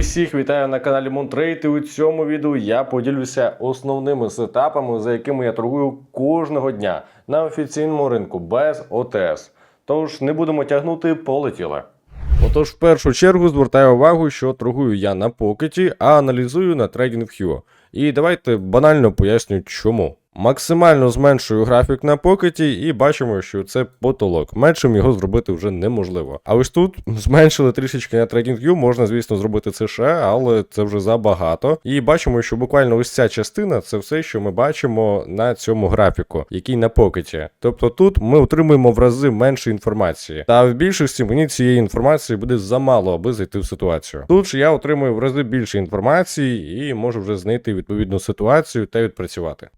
Усіх вітаю на каналі Монтрейд і у цьому відео я поділюся основними сетапами, за якими я торгую кожного дня на офіційному ринку без ОТС. Тож не будемо тягнути, полетіли. Отож, в першу чергу звертаю увагу, що торгую я на покеті, а аналізую на TradingView. І давайте банально поясню, чому. Максимально зменшую графік на покеті і бачимо, що це потолок. Меншим його зробити вже неможливо. А ось тут зменшили трішечки на TradingView, можна, звісно, зробити це ще, але це вже забагато. І бачимо, що буквально ось ця частина це все, що ми бачимо на цьому графіку, який на покеті. Тобто тут ми отримуємо в рази менше інформації. Та в більшості мені цієї інформації буде замало, аби зайти в ситуацію. Тут ж я отримую в рази більше інформації і можу вже знайти відповідну ситуацію та відпрацювати.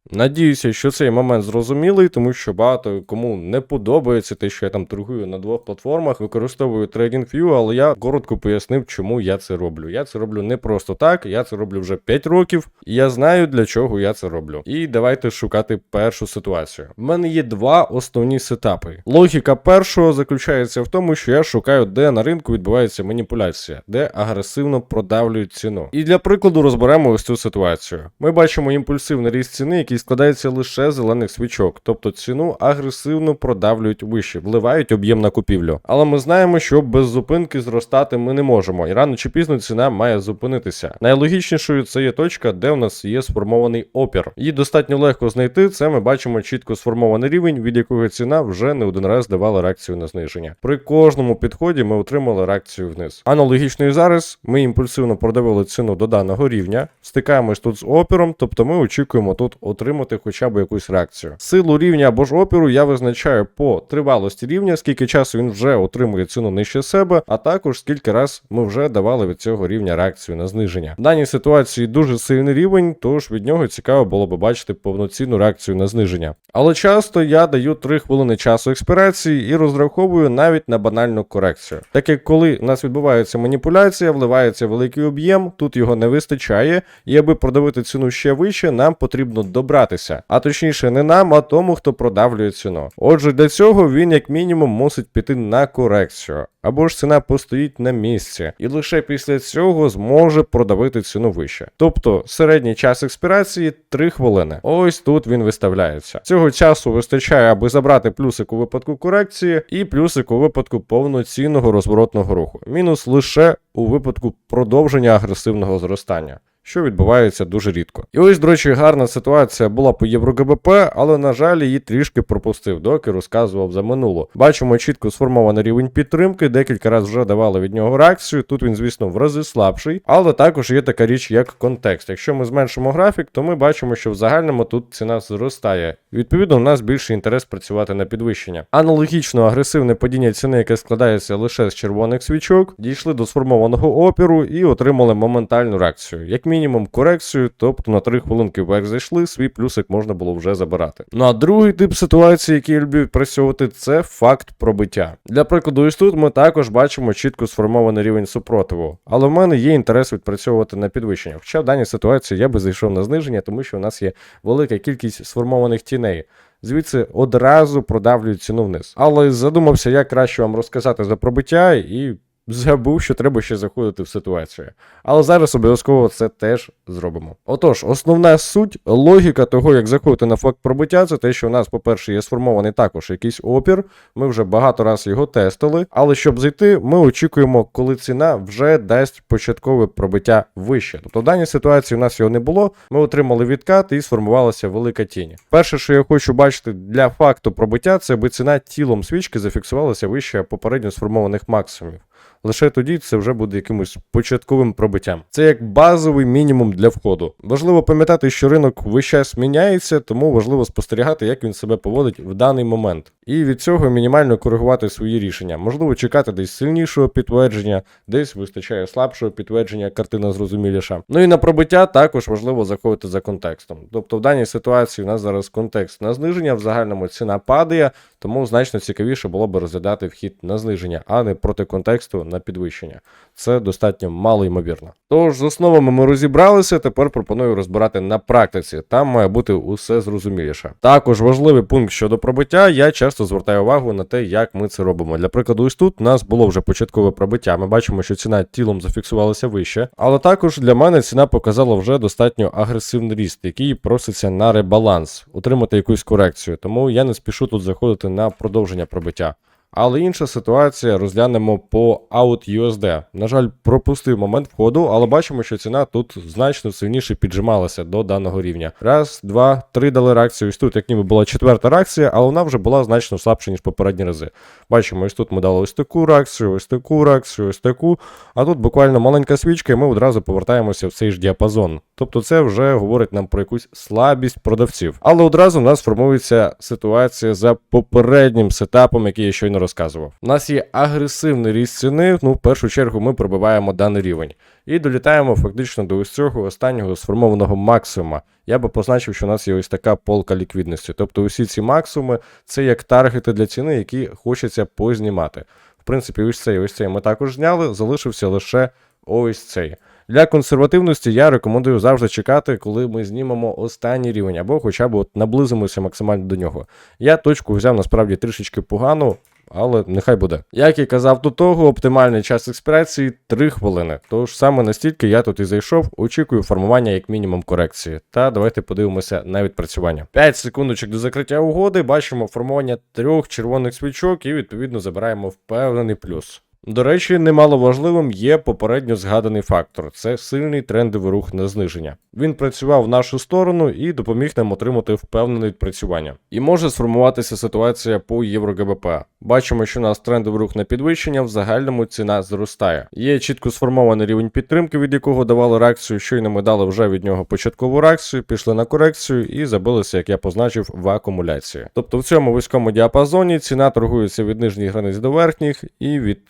Надіюся, що цей момент зрозумілий, тому що багато кому не подобається те, що я там торгую на двох платформах, використовую TradingView, але я коротко пояснив, чому я це роблю. Я це роблю не просто так, я це роблю вже 5 років, і я знаю для чого я це роблю. І давайте шукати першу ситуацію. В мене є два основні сетапи. Логіка першого заключається в тому, що я шукаю, де на ринку відбувається маніпуляція, де агресивно продавлюють ціну. І для прикладу розберемо ось цю ситуацію. Ми бачимо імпульсивний ріст ціни, який складається лише зелених свічок, тобто ціну агресивно продавлюють вище, вливають об'єм на купівлю. Але ми знаємо, що без зупинки зростати ми не можемо, і рано чи пізно ціна має зупинитися. Найлогічнішою це є точка, де у нас є сформований опір. Її достатньо легко знайти. Це ми бачимо чітко сформований рівень, від якого ціна вже не один раз давала реакцію на зниження. При кожному підході ми отримали реакцію вниз. Аналогічно і зараз ми імпульсивно продавили ціну до даного рівня, стикаємось тут з опіром, тобто ми очікуємо тут отримати хоча б якусь реакцію. Силу рівня або ж опіру я визначаю по тривалості рівня, скільки часу він вже отримує ціну нижче себе, а також скільки раз ми вже давали від цього рівня реакцію на зниження. В даній ситуації дуже сильний рівень, тож від нього цікаво було б бачити повноцінну реакцію на зниження. Але часто я даю 3 хвилини часу експірації і розраховую навіть на банальну корекцію. Так як коли у нас відбувається маніпуляція, вливається великий об'єм, тут його не вистачає, і аби продавити ціну ще вище, нам потрібно добратися. А точніше, не нам, а тому, хто продавлює ціну. Отже, для цього він як мінімум мусить піти на корекцію. Або ж ціна постоїть на місці, і лише після цього зможе продавити ціну вище. Тобто середній час експірації 3 хвилини. Ось тут він виставляється. Цього часу вистачає, аби забрати плюсик у випадку корекції, і плюсик у випадку повноцінного розворотного руху. Мінус лише у випадку продовження агресивного зростання що відбувається дуже рідко. І ось, до речі, гарна ситуація була по ЄвроГБП, але, на жаль, її трішки пропустив, доки розказував за минулу. Бачимо чітко сформований рівень підтримки, декілька разів вже давали від нього реакцію. Тут він, звісно, в рази слабший, але також є така річ, як контекст. Якщо ми зменшимо графік, то ми бачимо, що в загальному тут ціна зростає. Відповідно, у нас більший інтерес працювати на підвищення. Аналогічно агресивне падіння ціни, яке складається лише з червоних свічок, дійшли до сформованого опіру і отримали моментальну реакцію. Як мінімум корекцію, тобто на 3 хвилинки вверх зайшли, свій плюсик можна було вже забирати. Ну а другий тип ситуації, який я люблю відпрацьовувати, це факт пробиття. Для прикладу, ось тут ми також бачимо чітко сформований рівень супротиву, але в мене є інтерес відпрацьовувати на підвищення. Хоча в даній ситуації я би зайшов на зниження, тому що у нас є велика кількість сформованих тіней. Звідси одразу продавлюють ціну вниз. Але задумався, як краще вам розказати за пробиття і забув, що треба ще заходити в ситуацію. Але зараз обов'язково це теж зробимо. Отож, основна суть, логіка того, як заходити на факт пробиття, це те, що у нас, по-перше, є сформований також якийсь опір. Ми вже багато разів його тестили. Але щоб зайти, ми очікуємо, коли ціна вже дасть початкове пробиття вище. Тобто в даній ситуації у нас його не було. Ми отримали відкат і сформувалася велика тінь. Перше, що я хочу бачити для факту пробиття, це аби ціна тілом свічки зафіксувалася вище попередньо сформованих максимумів. Лише тоді це вже буде якимось початковим пробиттям. Це як базовий мінімум для входу. Важливо пам'ятати, що ринок весь час міняється, тому важливо спостерігати, як він себе поводить в даний момент. І від цього мінімально коригувати свої рішення. Можливо, чекати десь сильнішого підтвердження, десь вистачає слабшого підтвердження, картина зрозуміліша. Ну і на пробиття також важливо заходити за контекстом. Тобто в даній ситуації у нас зараз контекст на зниження, в загальному ціна падає, тому значно цікавіше було б розглядати вхід на зниження, а не проти контексту на підвищення. Це достатньо мало ймовірно. Тож з основами ми розібралися. Тепер пропоную розбирати на практиці. Там має бути усе зрозуміліше. Також важливий пункт щодо пробиття. Я часто звертаю увагу на те, як ми це робимо. Для прикладу, ось тут у нас було вже початкове пробиття. Ми бачимо, що ціна тілом зафіксувалася вище, але також для мене ціна показала вже достатньо агресивний ріст, який проситься на ребаланс, отримати якусь корекцію. Тому я не спішу тут заходити на продовження пробиття. Але інша ситуація розглянемо по OutUSD. На жаль, пропустив момент входу, але бачимо, що ціна тут значно сильніше піджималася до даного рівня. Раз, два, три дали реакцію. Ось тут, як ніби була четверта реакція, але вона вже була значно слабша, ніж попередні рази. Бачимо, ось тут ми дали ось таку реакцію, ось таку реакцію, ось таку. А тут буквально маленька свічка, і ми одразу повертаємося в цей ж діапазон. Тобто це вже говорить нам про якусь слабість продавців. Але одразу в нас формується ситуація за попереднім сетапом, який я щойно розказував. У нас є агресивний ріст ціни. Ну, в першу чергу, ми пробиваємо даний рівень. І долітаємо фактично до ось цього останнього сформованого максимума. Я би позначив, що у нас є ось така полка ліквідності. Тобто усі ці максимуми це як таргети для ціни, які хочеться познімати. В принципі, ось цей ось цей ми також зняли, залишився лише ось цей. Для консервативності я рекомендую завжди чекати, коли ми знімемо останній рівень, або хоча б от наблизимося максимально до нього. Я точку взяв насправді трішечки погану, але нехай буде. Як і казав до того, оптимальний час експірації 3 хвилини. Тож саме настільки я тут і зайшов, очікую формування як мінімум корекції. Та давайте подивимося на відпрацювання. 5 секундочок до закриття угоди, бачимо формування трьох червоних свічок і відповідно забираємо впевнений плюс. До речі, немало важливим є попередньо згаданий фактор це сильний трендовий рух на зниження. Він працював в нашу сторону і допоміг нам отримати впевнене відпрацювання. І може сформуватися ситуація по євро ГБП. Бачимо, що у нас трендовий рух на підвищення, в загальному ціна зростає. Є чітко сформований рівень підтримки, від якого давали реакцію. Щойно ми дали вже від нього початкову реакцію, пішли на корекцію і забилися, як я позначив, в акумуляції. Тобто в цьому вузькому діапазоні ціна торгується від нижніх границь до верхніх і від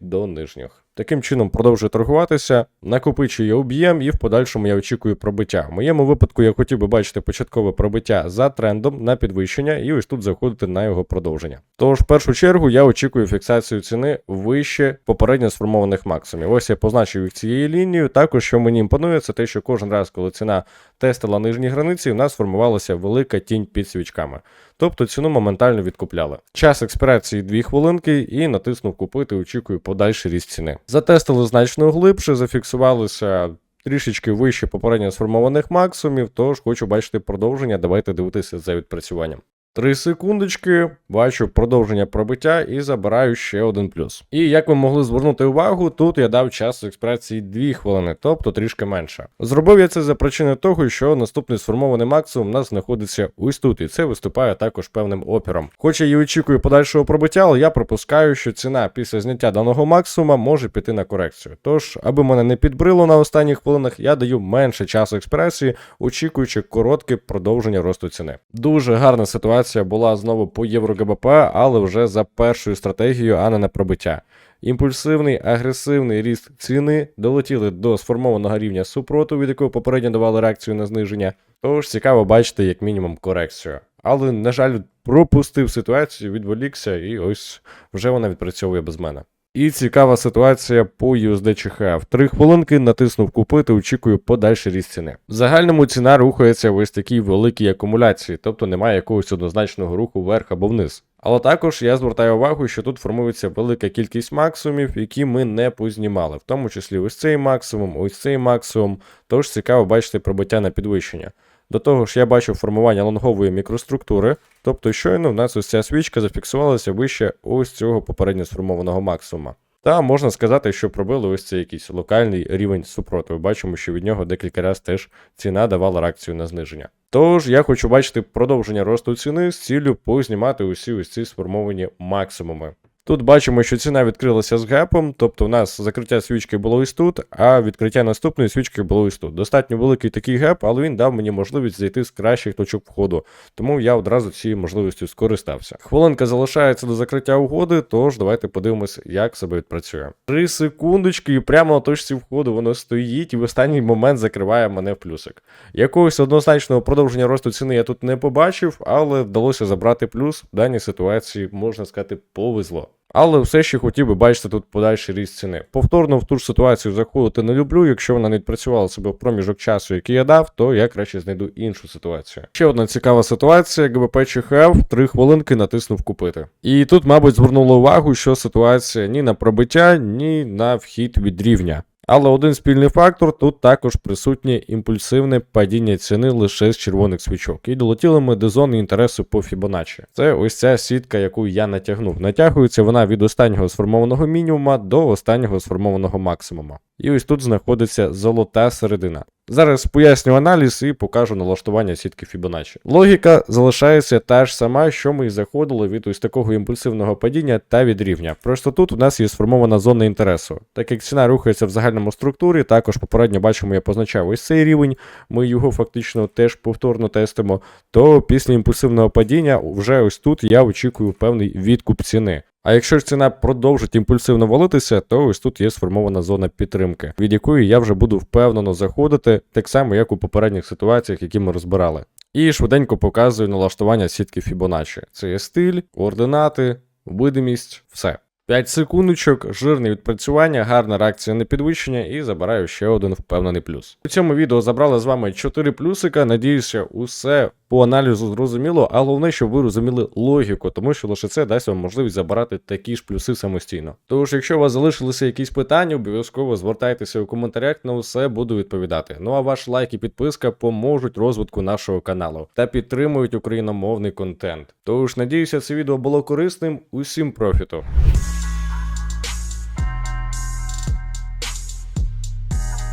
до нижніх. Таким чином продовжує торгуватися, накопичує об'єм і в подальшому я очікую пробиття. В моєму випадку я хотів би бачити початкове пробиття за трендом на підвищення, і ось тут заходити на його продовження. Тож, в першу чергу, я очікую фіксацію ціни вище попередньо сформованих максимумів. Ось я позначив їх цією лінією. Також, що мені імпонує, це те, що кожен раз, коли ціна тестила нижні границі, в нас формувалася велика тінь під свічками. Тобто ціну моментально відкупляли. Час експірації 2 хвилинки і натиснув купити, очікую подальший ріст ціни. Затестили значно глибше, зафіксувалися трішечки вище попередньо сформованих максимумів, тож хочу бачити продовження. Давайте дивитися за відпрацюванням. Три секундочки, бачу продовження пробиття і забираю ще один плюс. І як ви могли звернути увагу, тут я дав час експресії 2 хвилини, тобто трішки менше. Зробив я це за причини того, що наступний сформований максимум у нас знаходиться ось тут, і це виступає також певним опіром. Хоч я і очікую подальшого пробиття, але я пропускаю, що ціна після зняття даного максимума може піти на корекцію. Тож, аби мене не підбрило на останніх хвилинах, я даю менше часу експресії, очікуючи коротке продовження росту ціни. Дуже гарна ситуація була знову по євро ГБП, але вже за першою стратегією, а не на пробиття. Імпульсивний агресивний ріст ціни долетіли до сформованого рівня супроту, від якого попередньо давали реакцію на зниження. Тож цікаво бачити як мінімум корекцію. Але, на жаль, пропустив ситуацію, відволікся, і ось вже вона відпрацьовує без мене. І цікава ситуація по USD CHF. Три хвилинки натиснув купити, очікую подальший ріст ціни. В загальному ціна рухається в ось такій великій акумуляції, тобто немає якогось однозначного руху вверх або вниз. Але також я звертаю увагу, що тут формується велика кількість максимумів, які ми не познімали, в тому числі ось цей максимум, ось цей максимум. Тож цікаво бачити пробиття на підвищення. До того ж, я бачу формування лонгової мікроструктури, тобто щойно в нас ось ця свічка зафіксувалася вище ось цього попередньо сформованого максимума. Та можна сказати, що пробили ось цей якийсь локальний рівень супротиву. Бачимо, що від нього декілька разів теж ціна давала реакцію на зниження. Тож я хочу бачити продовження росту ціни з ціллю познімати усі ось ці сформовані максимуми. Тут бачимо, що ціна відкрилася з гепом, тобто у нас закриття свічки було ось тут, а відкриття наступної свічки було ось тут. Достатньо великий такий геп, але він дав мені можливість зайти з кращих точок входу, тому я одразу цією можливістю скористався. Хвилинка залишається до закриття угоди, тож давайте подивимося, як себе відпрацює. Три секундочки, і прямо на точці входу воно стоїть і в останній момент закриває мене в плюсик. Якогось однозначного продовження росту ціни я тут не побачив, але вдалося забрати плюс. В даній ситуації можна сказати повезло. Але все ще хотів би бачити тут подальший ріст ціни. Повторно в ту ж ситуацію заходити не люблю. Якщо вона не відпрацювала себе в проміжок часу, який я дав, то я краще знайду іншу ситуацію. Ще одна цікава ситуація: ГБП ЧХФ 3 хвилинки натиснув купити. І тут, мабуть, звернуло увагу, що ситуація ні на пробиття, ні на вхід від рівня. Але один спільний фактор тут також присутнє імпульсивне падіння ціни лише з червоних свічок. І долетіли ми до зони інтересу по Фібоначчі. Це ось ця сітка, яку я натягнув. Натягується вона від останнього сформованого мінімума до останнього сформованого максимума. І ось тут знаходиться золота середина. Зараз поясню аналіз і покажу налаштування сітки Fibonacci. Логіка залишається та ж сама, що ми і заходили від ось такого імпульсивного падіння та від рівня. Просто тут у нас є сформована зона інтересу. Так як ціна рухається в загальному структурі, також попередньо бачимо, я позначав ось цей рівень, ми його фактично теж повторно тестимо. То після імпульсивного падіння вже ось тут я очікую певний відкуп ціни. А якщо ж ціна продовжить імпульсивно валитися, то ось тут є сформована зона підтримки, від якої я вже буду впевнено заходити, так само як у попередніх ситуаціях, які ми розбирали. І швиденько показую налаштування сітки Fibonacci. Це є стиль, координати, видимість, все. 5 секундочок, жирне відпрацювання, гарна реакція на підвищення і забираю ще один впевнений плюс. У цьому відео забрали з вами 4 плюсика. Надіюся, усе по аналізу зрозуміло, а головне, щоб ви розуміли логіку, тому що лише це дасть вам можливість забирати такі ж плюси самостійно. Тож, якщо у вас залишилися якісь питання, обов'язково звертайтеся у коментарях, на усе буду відповідати. Ну а ваш лайк і підписка поможуть розвитку нашого каналу та підтримують україномовний контент. Тож надіюся, це відео було корисним. Усім профіту!